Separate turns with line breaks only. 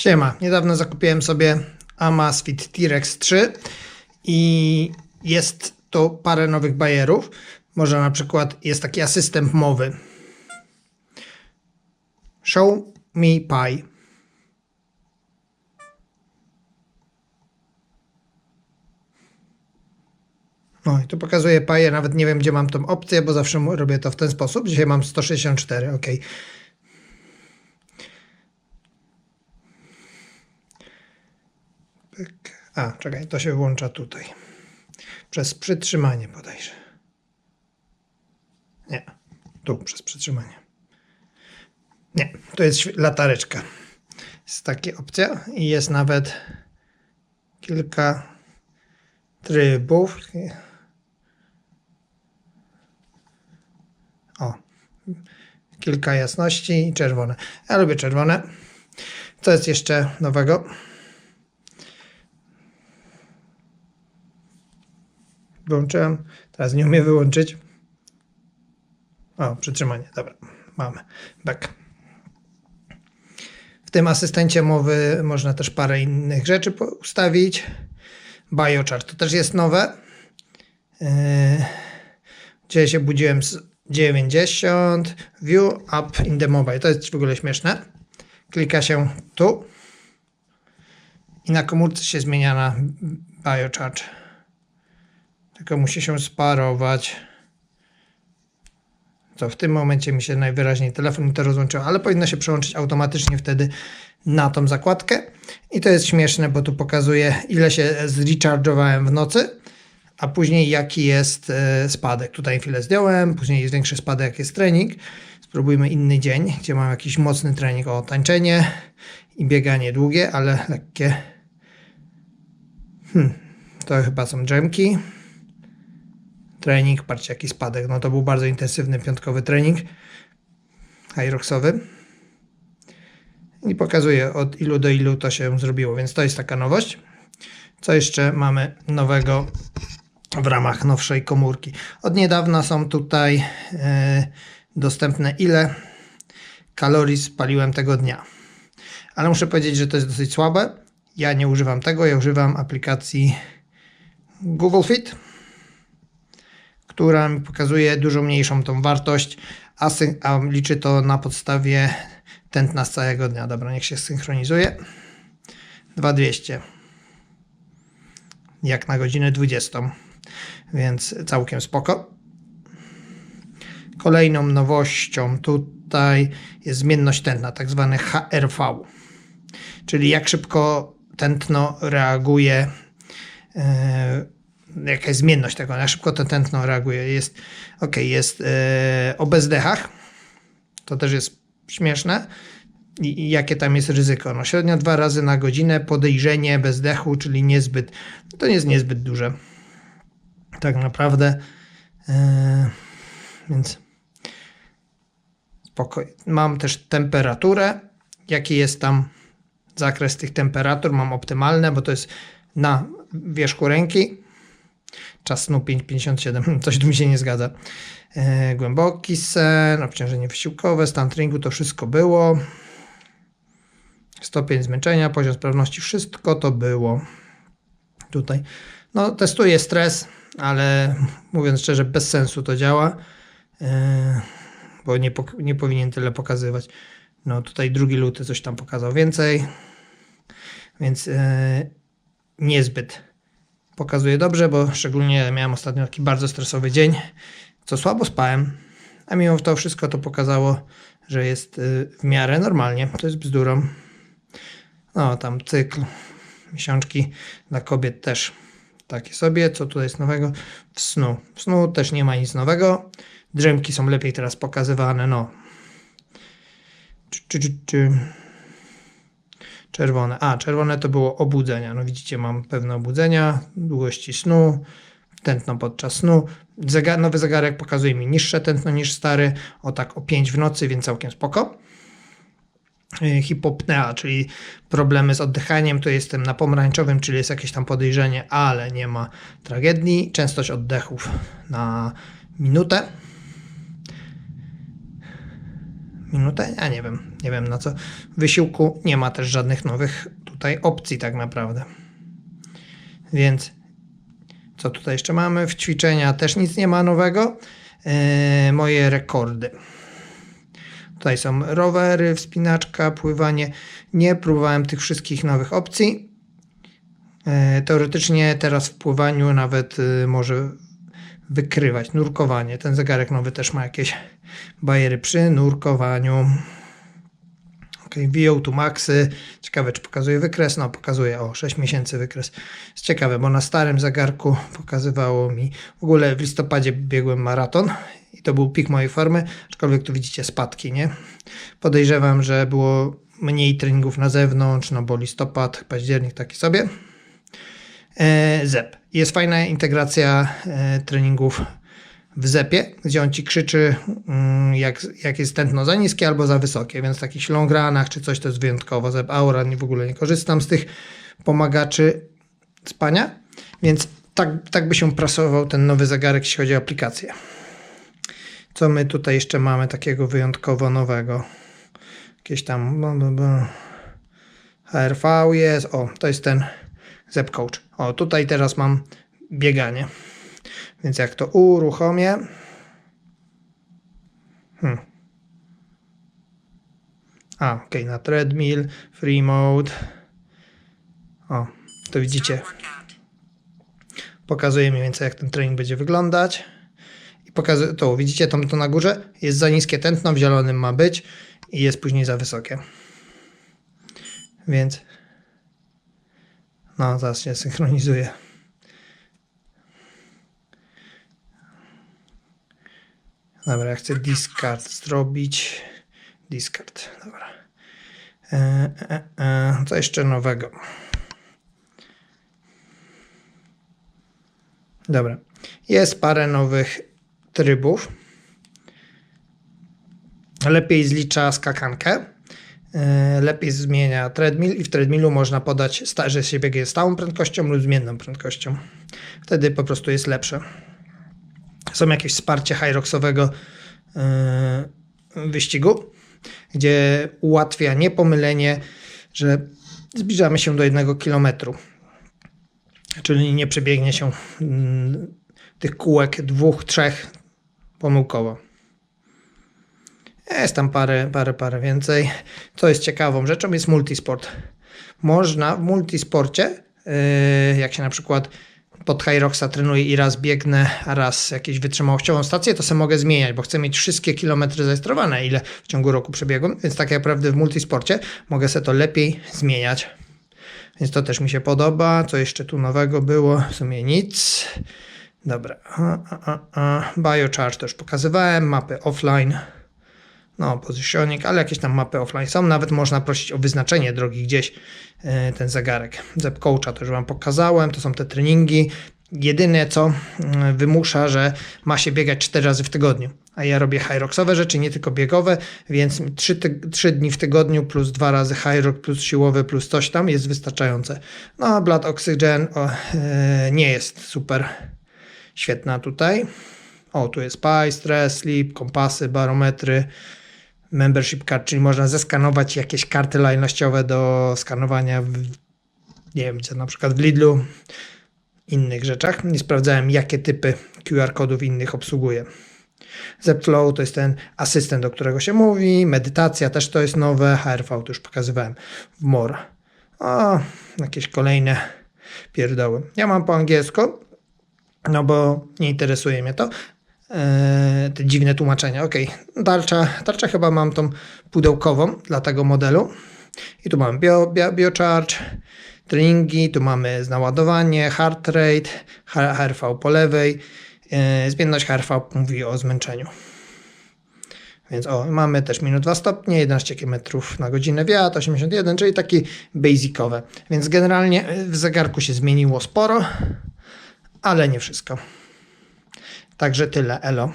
Siema, niedawno zakupiłem sobie Amazfit T-Rex 3 i jest to parę nowych bajerów. Może na przykład jest taki asystent mowy. Show me pie. No i tu pokazuję paję, nawet nie wiem gdzie mam tą opcję, bo zawsze robię to w ten sposób. Dzisiaj mam 164, ok. A, czekaj, to się włącza tutaj. Przez przytrzymanie bodajże. Nie, tu przez przytrzymanie. Nie, to jest latareczka. Jest taka opcja i jest nawet kilka trybów. O, kilka jasności i czerwone. Ja lubię czerwone. Co jest jeszcze nowego? Wyłączyłem. Teraz nie umiem wyłączyć. O, przytrzymanie. Dobra, mamy. Back. W tym asystencie mowy można też parę innych rzeczy ustawić. Biochart to też jest nowe. Yy, Dzisiaj się budziłem z 90. View up in the mobile. To jest w ogóle śmieszne. Klika się tu i na komórce się zmienia na biochart. Tylko musi się sparować. To w tym momencie mi się najwyraźniej telefon to rozłączył, ale powinno się przełączyć automatycznie wtedy na tą zakładkę. I to jest śmieszne, bo tu pokazuje ile się zrecharge'owałem w nocy, a później jaki jest e, spadek. Tutaj chwilę zdjąłem, później jest większy spadek jak jest trening. Spróbujmy inny dzień, gdzie mam jakiś mocny trening o tańczenie i bieganie długie, ale lekkie. Hmm, to chyba są drzemki trening, patrzcie jaki spadek, no to był bardzo intensywny piątkowy trening Hyroxowy i pokazuje od ilu do ilu to się zrobiło, więc to jest taka nowość. Co jeszcze mamy nowego w ramach nowszej komórki? Od niedawna są tutaj e, dostępne ile kalorii spaliłem tego dnia. Ale muszę powiedzieć, że to jest dosyć słabe. Ja nie używam tego, ja używam aplikacji Google Fit która mi pokazuje dużo mniejszą tą wartość, a, a liczy to na podstawie tętna z całego dnia. Dobra, niech się synchronizuje. 2200. Jak na godzinę 20. Więc całkiem spoko. Kolejną nowością tutaj jest zmienność tętna, tak zwany HRV. Czyli jak szybko tętno reaguje e, jaka jest zmienność tego, jak szybko to tętno reaguje. Jest, ok, jest e, o bezdechach, to też jest śmieszne. I, I jakie tam jest ryzyko? No średnio dwa razy na godzinę podejrzenie bezdechu, czyli niezbyt, to nie jest niezbyt duże. Tak naprawdę. E, więc spokojnie. Mam też temperaturę. Jaki jest tam zakres tych temperatur? Mam optymalne, bo to jest na wierzchu ręki. Czas snu 5,57. Coś tu mi się nie zgadza. E, głęboki sen, obciążenie wysiłkowe, stan treningu, to wszystko było. Stopień zmęczenia, poziom sprawności, wszystko to było. Tutaj. No, testuję stres, ale mówiąc szczerze, bez sensu to działa, e, bo nie, nie powinien tyle pokazywać. No, tutaj drugi luty coś tam pokazał więcej, więc e, niezbyt pokazuje dobrze, bo szczególnie miałem ostatnio taki bardzo stresowy dzień, co słabo spałem, a mimo to wszystko to pokazało, że jest y, w miarę normalnie. To jest bzdurą. No, tam cykl, miesiączki dla kobiet też takie sobie. Co tutaj jest nowego? W snu. W snu też nie ma nic nowego. Drzemki są lepiej teraz pokazywane, no. Czy, czy, czy, czy. Czerwone. A, czerwone to było obudzenia. No widzicie, mam pewne obudzenia, długości snu, tętno podczas snu. Zegar, nowy zegarek pokazuje mi niższe tętno niż stary, o tak o 5 w nocy, więc całkiem spoko. Y, Hipopnea, czyli problemy z oddychaniem, to jestem na pomarańczowym, czyli jest jakieś tam podejrzenie, ale nie ma tragedii. Częstość oddechów na minutę. Minutę, ja nie wiem, nie wiem na co. W wysiłku nie ma też żadnych nowych tutaj opcji tak naprawdę. Więc co tutaj jeszcze mamy? W ćwiczenia też nic nie ma nowego. Eee, moje rekordy. Tutaj są rowery, wspinaczka, pływanie. Nie próbowałem tych wszystkich nowych opcji. E, Teoretycznie teraz w pływaniu nawet y, może wykrywać nurkowanie. Ten zegarek nowy też ma jakieś bajery przy nurkowaniu. Ok, VO2 maxy. Ciekawe, czy pokazuje wykres. No, pokazuje o 6 miesięcy wykres. Jest ciekawe, bo na starym zegarku pokazywało mi. W ogóle w listopadzie biegłem maraton i to był pik mojej formy, aczkolwiek tu widzicie spadki, nie? Podejrzewam, że było mniej treningów na zewnątrz, no bo listopad, październik taki sobie. E, ZEP. Jest fajna integracja e, treningów w ZEPie, gdzie on ci krzyczy, mm, jak, jak jest tętno za niskie albo za wysokie, więc w takich czy coś to jest wyjątkowo. ZEP Aura nie, w ogóle nie korzystam z tych pomagaczy spania, więc tak, tak by się prasował ten nowy zegarek, jeśli chodzi o aplikację. Co my tutaj jeszcze mamy takiego wyjątkowo nowego? Jakieś tam. HRV jest, o, to jest ten Zep Coach. O, tutaj teraz mam bieganie. Więc jak to uruchomię. Hmm. A, ok, na treadmill, free mode. O, to widzicie. Pokazuje mniej więcej, jak ten trening będzie wyglądać. I pokazuje, to widzicie tam to na górze? Jest za niskie tętno, w zielonym ma być i jest później za wysokie. Więc no, zaraz się synchronizuje. Dobra, ja chcę discard zrobić. Discard, dobra. E, e, e, co jeszcze nowego? Dobra. Jest parę nowych trybów. Lepiej zlicza skakankę. E, lepiej zmienia treadmill i w treadmillu można podać, że się biegnie stałą prędkością lub zmienną prędkością. Wtedy po prostu jest lepsze. Są jakieś wsparcie Hyroxowego e, wyścigu, gdzie ułatwia niepomylenie, że zbliżamy się do jednego kilometru. Czyli nie przebiegnie się mm, tych kółek dwóch, trzech pomyłkowo. Jest tam parę, parę, parę więcej. Co jest ciekawą rzeczą, jest multisport. Można w multisporcie, yy, jak się na przykład pod Hyroxa trenuję i raz biegnę, a raz jakąś wytrzymałościową stację, to sobie mogę zmieniać, bo chcę mieć wszystkie kilometry zarejestrowane, ile w ciągu roku przebiegłem, więc tak naprawdę w multisporcie mogę sobie to lepiej zmieniać. Więc to też mi się podoba. Co jeszcze tu nowego było? W sumie nic. Dobra. Biocharge też pokazywałem, mapy offline. No, positioning, ale jakieś tam mapy offline są. Nawet można prosić o wyznaczenie drogi gdzieś e, ten zegarek. Zep Coacha to już Wam pokazałem. To są te treningi. Jedyne co mm, wymusza, że ma się biegać 4 razy w tygodniu. A ja robię hyroxowe rzeczy, nie tylko biegowe, więc 3, ty 3 dni w tygodniu plus 2 razy hyrox plus siłowy plus coś tam jest wystarczające. No, Blood Oxygen o, e, nie jest super świetna tutaj. O, tu jest PI, stress, sleep, kompasy, barometry, membership card, czyli można zeskanować jakieś karty lojalnościowe do skanowania w, nie wiem, co na przykład w Lidlu, innych rzeczach. Nie sprawdzałem, jakie typy QR-kodów innych obsługuje. Zepflow to jest ten asystent, do którego się mówi, medytacja też to jest nowe, HRV to już pokazywałem w MOR. O, jakieś kolejne pierdoły. Ja mam po angielsku, no bo nie interesuje mnie to. Eee, te dziwne tłumaczenia. Ok, tarcza, tarcza chyba mam tą pudełkową dla tego modelu. I tu mamy bio, bio, biocharge, treningi, tu mamy naładowanie, heart rate, HRV po lewej. Eee, zmienność HRV mówi o zmęczeniu. Więc o, mamy też minus 2 stopnie, 11 km na godzinę wiatr, 81, czyli taki basicowe. Więc generalnie w zegarku się zmieniło sporo, ale nie wszystko. Także tyle, elo.